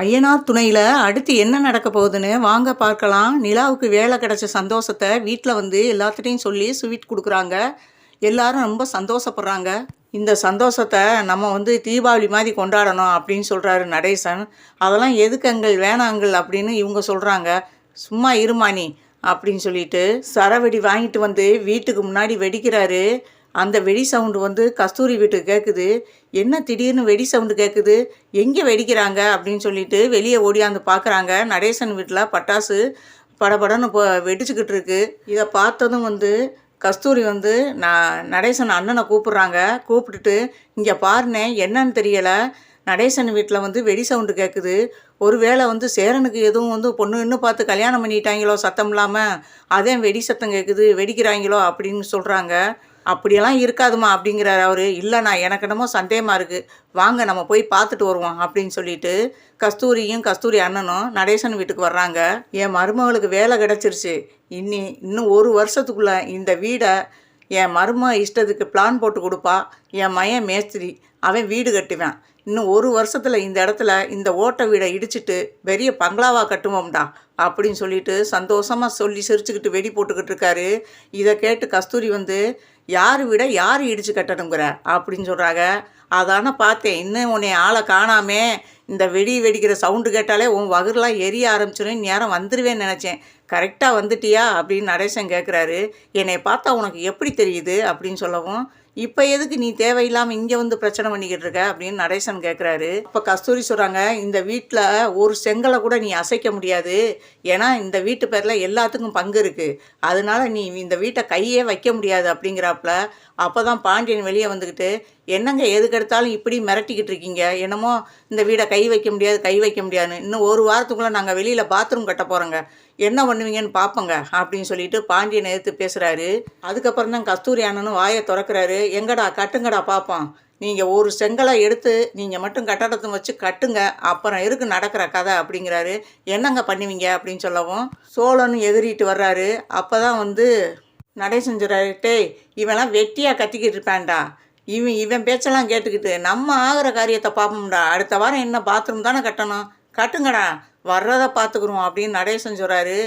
ஐயனார் துணையில் அடுத்து என்ன நடக்க போகுதுன்னு வாங்க பார்க்கலாம். நிலாவுக்கு வேலை கிடச்ச சந்தோஷத்தை வீட்டில் வந்து எல்லாத்துட்டையும் சொல்லி ஸ்வீட் கொடுக்குறாங்க. எல்லாரும் ரொம்ப சந்தோஷப்படுறாங்க. இந்த சந்தோஷத்தை நம்ம வந்து தீபாவளி மாதிரி கொண்டாடணும் அப்படின்னு சொல்கிறாரு நடேசன். அதெல்லாம் எதுக்கங்கள் வேணாங்கள் அப்படின்னு இவங்க சொல்கிறாங்க சும்மா இருமானி அப்படின்னு சொல்லிட்டு சரவெடி வாங்கிட்டு வந்து வீட்டுக்கு முன்னாடி வெடிக்கிறாரு. அந்த வெடி சவுண்டு வந்து கஸ்தூரி வீட்டுக்கு கேட்குது என்ன திடீர்னு வெடி சவுண்டு கேட்குது எங்கே வெடிக்கிறாங்க? அப்படின்னு சொல்லிட்டு வெளியே ஓடியாந்து பார்க்குறாங்க நடேசன் வீட்டில் பட்டாசு படபடன்னு இப்போ வெடிச்சுக்கிட்டு இருக்கு. இதை பார்த்ததும் வந்து கஸ்தூரி வந்து நான் நடேசன் அண்ணனை கூப்பிட்றாங்க. கூப்பிட்டுட்டு இங்கே பாருனே என்னன்னு தெரியலை. நடேசன் வீட்டில் வந்து வெடி சவுண்டு கேட்குது ஒருவேளை வந்து சேரனுக்கு எதுவும் வந்து பொண்ணு இன்னும் பார்த்து கல்யாணம் பண்ணிட்டாங்களோ சத்தம் இல்லாமல் அதே வெடி சத்தம் கேட்குது வெடிக்கிறாங்களோ? அப்படின்னு சொல்கிறாங்க அப்படியெல்லாம் இருக்காதுமா அப்படிங்கிறார் அவர். இல்லைண்ணா எனக்கு என்னமோ சந்தேகமாக இருக்குது வாங்க நம்ம போய் பார்த்துட்டு வருவோம் அப்படின்னு சொல்லிட்டு கஸ்தூரியும் கஸ்தூரி அண்ணனும் நடேசன் வீட்டுக்கு வர்றாங்க. என் மருமகளுக்கு வேலை கிடச்சிருச்சு. இன்னி இன்னும் ஒரு வருஷத்துக்குள்ளே இந்த வீடை என் மரும இஷ்டத்துக்கு பிளான் போட்டு கொடுப்பா. என் மயன் மேஸ்திரி. அவன் வீடு கட்டுவேன். இன்னும் ஒரு வருஷத்தில் இந்த இடத்துல இந்த ஓட்டை வீடை இடிச்சிட்டு பெரிய பங்களாவா கட்டுவோம்டா அப்படின்னு சொல்லிட்டு சந்தோஷமாக சொல்லி சிரிச்சுக்கிட்டு வெடி போட்டுக்கிட்டு இருக்காரு. இதை கேட்டு கஸ்தூரி வந்து யார் வீடை யார் இடிச்சு கட்டணுங்கிற? அப்படின்னு சொல்கிறாங்க அதான பார்த்தேன் இன்னும் உன்னை ஆளை காணாமே. இந்த வெடி வெடிக்கிற சவுண்டு கேட்டாலே உன் வகுரெலாம் எரிய ஆரம்பிச்சிடும் நேரம் வந்துடுவேன்னு நினச்சேன். கரெக்டாக வந்துட்டியா? அப்படின்னு நடேசன் கேட்குறாரு என்னை பார்த்தா உனக்கு எப்படி தெரியுது? அப்படின்னு சொல்லவும் இப்போ எதுக்கு நீ தேவையில்லாமல் இங்கே வந்து பிரச்சனை பண்ணிக்கிட்டு இருக்க அப்படின்னு நடேசன் கேட்குறாரு இப்போ கஸ்தூரி சொல்கிறாங்க இந்த வீட்டில் ஒரு செங்கலை கூட நீ அசைக்க முடியாது. ஏன்னா இந்த வீட்டு பேரில் எல்லாத்துக்கும் பங்கு இருக்குது அதனால நீ இந்த வீட்டை கையே வைக்க முடியாது அப்படிங்கிறாப்புல. அப்போ தான் பாண்டியன் வெளியே வந்துக்கிட்டு என்னங்க எதுக்கெடுத்தாலும் இப்படி மிரட்டிக்கிட்டு இருக்கீங்க? என்னமோ இந்த வீடை கை வைக்க முடியாது கை வைக்க முடியாதுன்னு இன்னும் ஒரு வாரத்துக்குள்ளே நாங்கள் வெளியில் பாத்ரூம் கட்ட போகிறோங்க என்ன பண்ணுவீங்கன்னு பார்ப்போங்க அப்படின்னு சொல்லிட்டு பாண்டியனை எதிர்த்து பேசுகிறாரு அதுக்கப்புறம் தான் கஸ்தூரி அண்ணனும் வாயை திறக்கிறாரு. எங்கடா கட்டுங்கடா பார்ப்போம் நீங்கள் ஒரு செங்கலை எடுத்து நீங்கள் மட்டும் கட்டடத்தை வச்சு கட்டுங்க. அப்புறம் இருக்கு நடக்கிற கதை அப்படிங்கிறாரு. என்னங்க பண்ணுவீங்க அப்படின்னு சொல்லவும் சோழனும் எதிரிட்டு வர்றாரு. அப்போ தான் வந்து நடை செஞ்சுறாரு. டேய் இவன்லாம் வெட்டியாக கத்திக்கிட்டு இருப்பான்டா. இவன் இவன் பேச்செல்லாம் கேட்டுக்கிட்டு நம்ம ஆகிற காரியத்தை பார்ப்போம்டா. அடுத்த வாரம் என்ன பாத்ரூம் தானே கட்டணும்? கட்டுங்கடா. வர்றதை பார்த்துக்குருவோம் அப்படின்னு நடேசன் சொல்கிறாரு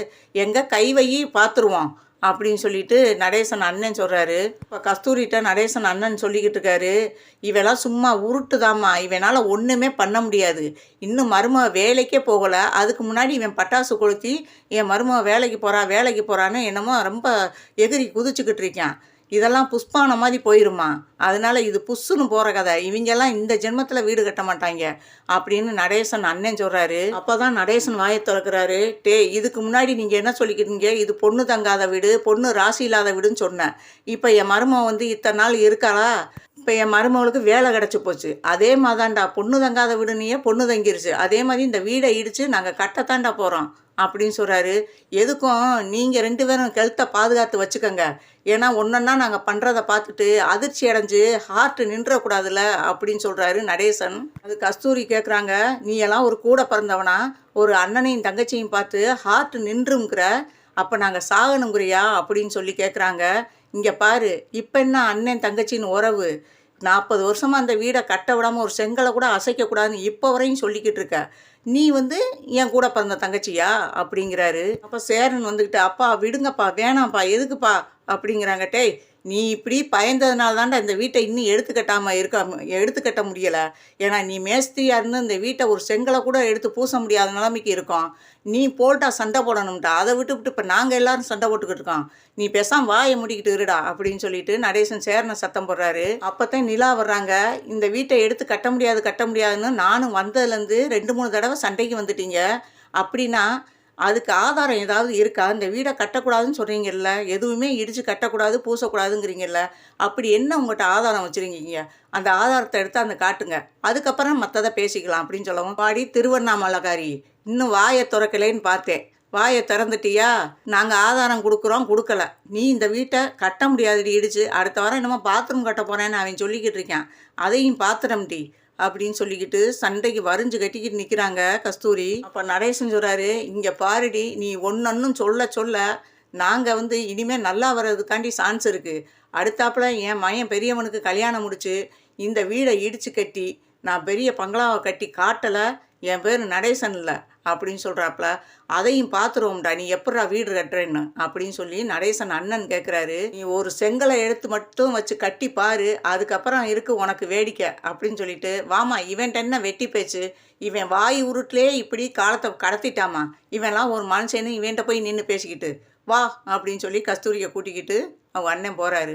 எங்கே கை வையி பார்த்துருவோம் அப்படின்னு சொல்லிட்டு நடேசன் அண்ணன் சொல்கிறாரு இப்போ கஸ்தூரிகிட்ட நடேசன் அண்ணன் சொல்லிக்கிட்டு இருக்காரு. இவெல்லாம் சும்மா உருட்டுதாம்மா. இவனால் ஒன்றுமே பண்ண முடியாது. இன்னும் மருமக வேலைக்கே போகலை. அதுக்கு முன்னாடி இவன் பட்டாசு கொளுத்தி என் மருமக வேலைக்கு போகிறா வேலைக்கு போகிறான்னு என்னமோ ரொம்ப எகிரி குதிச்சுக்கிட்டு இருக்கான். இதெல்லாம் புஷ்பான மாதிரி போயிருமா? அதனால இது புஷ்ஷுன்னு போகிற கதை. இவங்கெல்லாம் இந்த ஜென்மத்தில் வீடு கட்ட மாட்டாங்க அப்படின்னு நடேசன் அண்ணன் சொல்கிறாரு அப்போ தான் நடேசன் வாயை திறக்கிறாரு. டே இதுக்கு முன்னாடி நீங்கள் என்ன சொல்லிக்கிறீங்க இது பொண்ணு தங்காத வீடு பொண்ணு ராசி இல்லாத வீடுன்னு சொன்னேன். இப்போ என் மருமகன் வந்து இத்தனை நாள் இருக்காளா? இப்போ என் மருமகளுக்கு வேலை கிடச்சி போச்சு. அதே மாதிரிதான்டா பொண்ணு தங்காத வீடுனையே பொண்ணு தங்கிருச்சு. அதே மாதிரி இந்த வீடை இடித்து நாங்கள் கட்டத்தாண்டா போகிறோம் அப்படின்னு சொல்கிறாரு எதுக்கும் நீங்கள் ரெண்டு பேரும் கெழுத்தை பாதுகாத்து வச்சுக்கோங்க. ஏன்னா ஒன்றா நாங்கள் பண்ணுறதை பார்த்துட்டு அதிர்ச்சி அடைஞ்சு ஹார்ட் நின்றக்கூடாதுல்ல அப்படின்னு சொல்கிறாரு நடேசன். அது கஸ்தூரி கேட்குறாங்க நீ எல்லாம் ஒரு கூட பிறந்தவனா? ஒரு அண்ணனையும் தங்கச்சியும் பார்த்து ஹார்ட் நின்றுங்கிற அப்போ நாங்கள் சாகணுங்கிறியா? அப்படின்னு சொல்லி கேட்குறாங்க இங்கே பாரு இப்போ என்ன அண்ணன் தங்கச்சின்னு உறவு? நாற்பது வருஷமாக அந்த வீடை கட்ட விடாமல் ஒரு செங்கலை கூட அசைக்கக்கூடாதுன்னு இப்போ வரையும் சொல்லிக்கிட்டு இருக்க. நீ வந்து என் கூட பிறந்த தங்கச்சியா? அப்படிங்கிறாரு. அப்போ சேரன் வந்துக்கிட்டு அப்பா விடுங்கப்பா வேணாம்ப்பா எதுக்குப்பா? அப்படிங்கிறாங்க. டேய் நீ இப்படி பயந்ததுனால தான்டா இந்த வீட்டை இன்னும் எடுத்துக்கட்டாமல் இருக்க எடுத்துக்கட்ட முடியலை. ஏன்னா நீ மேஸ்திரியாக இருந்து இந்த வீட்டை ஒரு செங்கலை கூட எடுத்து பூச முடியாத நிலைமைக்கு இருக்கோம். நீ போட்டா சண்டை போடணும்டா. அதை விட்டு விட்டு இப்போ நாங்கள் எல்லாரும் சண்டை போட்டுக்கிட்டு இருக்கோம். நீ பேசாம வாயை முடிக்கிட்டு இருடா அப்படின்னு சொல்லிட்டு நடேசன் சேரனை சத்தம் போடுறாரு. அப்போத்தான் நிலா வர்றாங்க. இந்த வீட்டை எடுத்து கட்ட முடியாது கட்ட முடியாதுன்னு நானும் வந்ததுலேருந்து ரெண்டு மூணு தடவை சண்டைக்கு வந்துட்டீங்க. அப்படின்னா அதுக்கு ஆதாரம் ஏதாவது இருக்கா? இந்த வீடை கட்டக்கூடாதுன்னு சொல்கிறீங்கல்ல எதுவுமே இடித்து கட்டக்கூடாது பூசக்கூடாதுங்கிறீங்கல்ல அப்படி என்ன உங்கள்கிட்ட ஆதாரம் வச்சுருக்கீங்க? அந்த ஆதாரத்தை எடுத்து அந்த காட்டுங்க. அதுக்கப்புறம் மற்றதை பேசிக்கலாம் அப்படின்னு சொல்லவும் பாடி திருவண்ணாமலைக்காரி இன்னும் வாயை திறக்கலேன்னு பார்த்தேன். வாயை திறந்துட்டியா? நாங்கள் ஆதாரம் கொடுக்குறோம் கொடுக்கல. நீ இந்த வீட்டை கட்ட முடியாதுடி இடிச்சு. அடுத்த வாரம் என்னமோ பாத்ரூம் கட்ட போகிறேன்னு அவன் சொல்லிக்கிட்டு இருக்கான். அதையும் பாத்திரம்டி அப்படின்னு சொல்லிக்கிட்டு சண்டைக்கு வரிஞ்சு கட்டிக்கிட்டு நிற்கிறாங்க கஸ்தூரி. அப்போ நடேசன் சொல்கிறாரு இங்கே பாருடி நீ ஒன்னொன்னும் சொல்ல சொல்ல நாங்கள் வந்து இனிமேல் நல்லா வர்றதுக்காண்டி சான்ஸ் இருக்குது அடுத்தாப்புல என் மயன் பெரியவனுக்கு கல்யாணம் முடிச்சு இந்த வீடை இடித்து கட்டி நான் பெரிய பங்களாவை கட்டி காட்டலை என் பேர் நடேசன் இல்லை அப்படின்னு சொல்கிறாப்புல அதையும் பார்த்துருவோம்டா நீ எப்படா வீடு கட்டுறேன்னு அப்படின்னு சொல்லி நடேசன் அண்ணன் கேட்குறாரு நீ ஒரு செங்கலை எடுத்து மட்டும் வச்சு கட்டி பாரு அதுக்கப்புறம் இருக்கு உனக்கு வேடிக்கை அப்படின்னு சொல்லிட்டு வாமா இவன்ட்ட என்ன வெட்டி பேச்சு? இவன் வாய் உருட்டிலே இப்படி காலத்தை கடத்திட்டாமா இவன்லாம் ஒரு மனுஷன்னு இவன்ட்ட போய் நின்று பேசிக்கிட்டு வா அப்படின்னு சொல்லி கஸ்தூரியை கூட்டிக்கிட்டு அவங்க அண்ணன் போகிறாரு